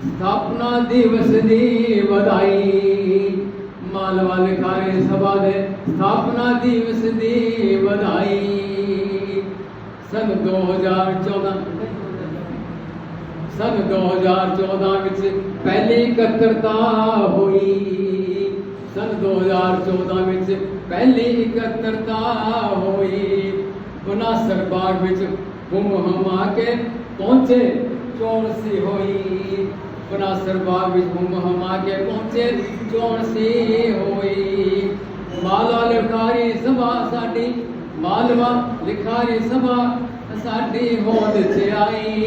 ਸਥਾਪਨਾ ਦਿਵਸ ਦੀ ਵਧਾਈ ਮਾਲਵਾ ਲਿਖਾਰੇ ਸਭਾ ਦੇ ਸਥਾਪਨਾ ਦਿਵਸ ਦੀ ਵਧਾਈ ਸਨ 2014 ਸਨ 2014 ਵਿੱਚ ਪਹਿਲੀ ਇਕੱਤਰਤਾ ਹੋਈ ਸਨ 2014 ਵਿੱਚ ਪਹਿਲੀ ਇਕੱਤਰਤਾ ਹੋਈ ਬਨਾਸਰ ਬਾਗ ਵਿੱਚ ਹੁਮ ਹਮਾ ਕੇ ਪਹੁੰਚੇ ਚੋਣ ਸੀ ਹੋਈ अपना सर्वा विधुम हम पहुँचे चौन से होई माला लिखारी सभा साडी मालवा लिखारी सभा साडी होंद च आई।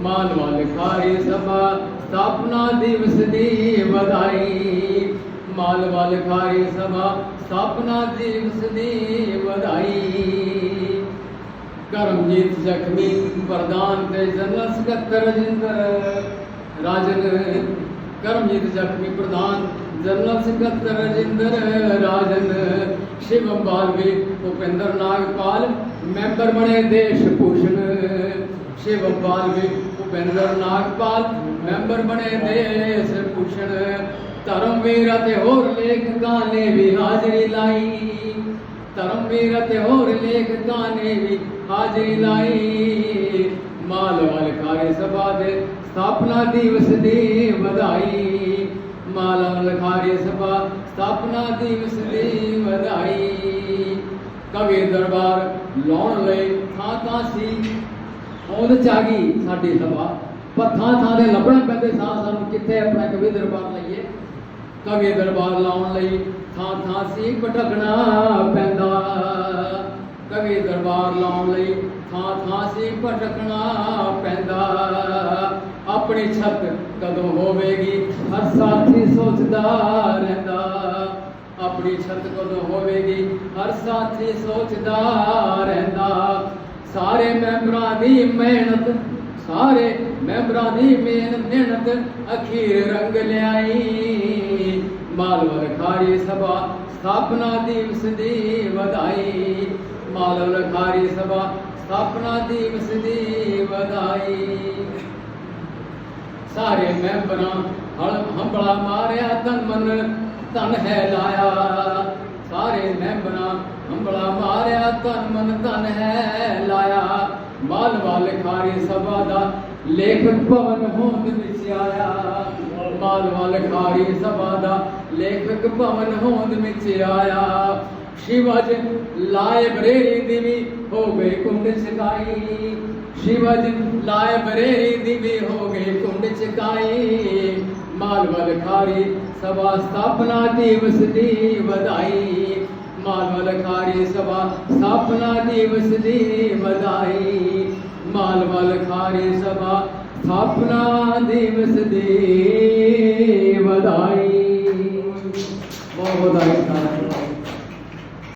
मालवा लिखारी सभा स्थापना दिवस दी बधाई। मालवा लिखारी सभा स्थापना दिवस दी बधाई। करमजीत जख्मी प्रधान के जनरल सकत्तर रजिंदर राजन करमजीत जख्मी प्रधान जनरल सकत्तर रजिंदर राजन शिवम बालवी भूपेंद्र नागपाल, मेंबर बने देश भूषण। शिवम बालवी भूपेंद्र नागपाल, मेंबर बने देश भूषण। धर्मवीर ते होर लेखकां ने भी हाजिरी लाई। ਧਰਮ ਧਰਮਵੀਰ ਅਤੇ ਹੋਰ ਲੇਖਕਾਂ ਨੇ ਵੀ ਹਾਜ਼ਰੀ ਲਾਈ। ਮਾਲਵਾ ਲਿਖਾਰੀ ਸਭਾ ਦੇ ਸਥਾਪਨਾ ਦਿਵਸ ਦੀ ਵਧਾਈ। ਮਾਲਵਾ ਲਿਖਾਰੀ ਸਭਾ ਸਥਾਪਨਾ ਦਿਵਸ ਦੀ ਵਧਾਈ। ਕਵੀ ਦਰਬਾਰ ਲਾਉਣ ਲਈ ਥਾਂ ਥਾਂ ਸੀ। ਹੋਂਦ ਚ ਆ ਗਈ ਸਾਡੀ ਸਭਾ। ਪਰ ਥਾਂ ਥਾਂ ਦੇ ਲੱਭਣਾ ਪੈਂਦੇ ਸਾਹ ਸਾਨੂੰ ਕਿੱਥੇ ਆਪਣਾ ਕਵੀ ਦਰਬਾਰ ਲਈਏ। ਕਵੀ ਦਰਬਾਰ ਲਾਉਣ ਲਈ ਥਾਂ ਥਾਂ ਸੀ ਭਟਕਣਾ ਪੈਂਦਾ ਕਵੀ ਦਰਬਾਰ ਲਾਉਣ ਲਈ ਥਾਂ ਥਾਂ ਸੀ ਭਟਕਣਾ ਪੈਂਦਾ ਆਪਣੀ ਛੱਤ ਕਦੋਂ ਹੋਵੇਗੀ ਹਰ ਸਾਥੀ ਸੋਚਦਾ ਰਹਿੰਦਾ ਆਪਣੀ ਛੱਤ ਕਦੋਂ ਹੋਵੇਗੀ ਹਰ ਸਾਥੀ ਸੋਚਦਾ ਰਹਿੰਦਾ ਸਾਰੇ ਮੈਂਬਰਾਂ ਦੀ ਮਿਹਨਤ ਸਾਰੇ ਮੈਂਬਰਾਂ ਦੀ ਮਿਹਨਤ ਮਿਹਨਤ ਅਖੀਰ ਰੰਗ ਲਿਆਈ ਮਾਲਵਰ ਖਾਰੀ ਸਭਾ ਸਥਾਪਨਾ ਦਿਵਸ ਦੀ ਵਧਾਈ ਮਾਲਵਰ ਖਾਰੀ ਸਭਾ ਸਥਾਪਨਾ ਦਿਵਸ ਦੀ ਵਧਾਈ ਸਾਰੇ ਮੈਂਬਰਾਂ ਹਲ ਹੰਬਲਾ ਮਾਰਿਆ ਤਨ ਮਨ ਤਨ ਹੈ ਲਾਇਆ ਸਾਰੇ ਮੈਂਬਰਾਂ ਹੰਬਲਾ ਮਾਰਿਆ ਤਨ ਮਨ ਤਨ ਹੈ ਲਾਇਆ ਮਾਲਵਾ ਲਿਖਾਰੀ ਸਭਾ ਦਾ ਲੇਖਕ ਭਵਨ ਹੋਂਦ ਵਿੱਚ ਆਇਆ। ਮਾਲਵਾ ਲਿਖਾਰੀ ਸਭਾ ਦਾ ਲੇਖਕ ਭਵਨ ਹੋਂਦ ਵਿੱਚ ਆਇਆ। ਸ਼ਿਵਜ ਲਾਇਬ੍ਰੇਰੀ ਦੀ ਵੀ ਹੋ ਗਈ ਕੁੰਡ ਚਕਾਈ ਸ਼ਿਵਜ ਲਾਇਬ੍ਰੇਰੀ ਦੀ ਵੀ ਹੋ ਗਈ ਕੁੰਡ ਚਕਾਈ ਮਾਲਵਾ ਲਿਖਾਰੀ ਸਭਾ ਸਥਾਪਨਾ ਦਿਵਸ ਦੀ ਵਧਾਈ। ਮਾਲਵਲ ਖਾਰੀ ਸਭਾ ਸਾਪਨਾ ਦਿਵਸ ਦੀ ਵਧਾਈ ਮਾਲਵਲ ਖਾਰੀ ਸਭਾ ਸਾਪਨਾ ਦਿਵਸ ਦੀ ਵਧਾਈ ਬਹੁਤ ਬਹੁਤ ਧੰਨਵਾਦ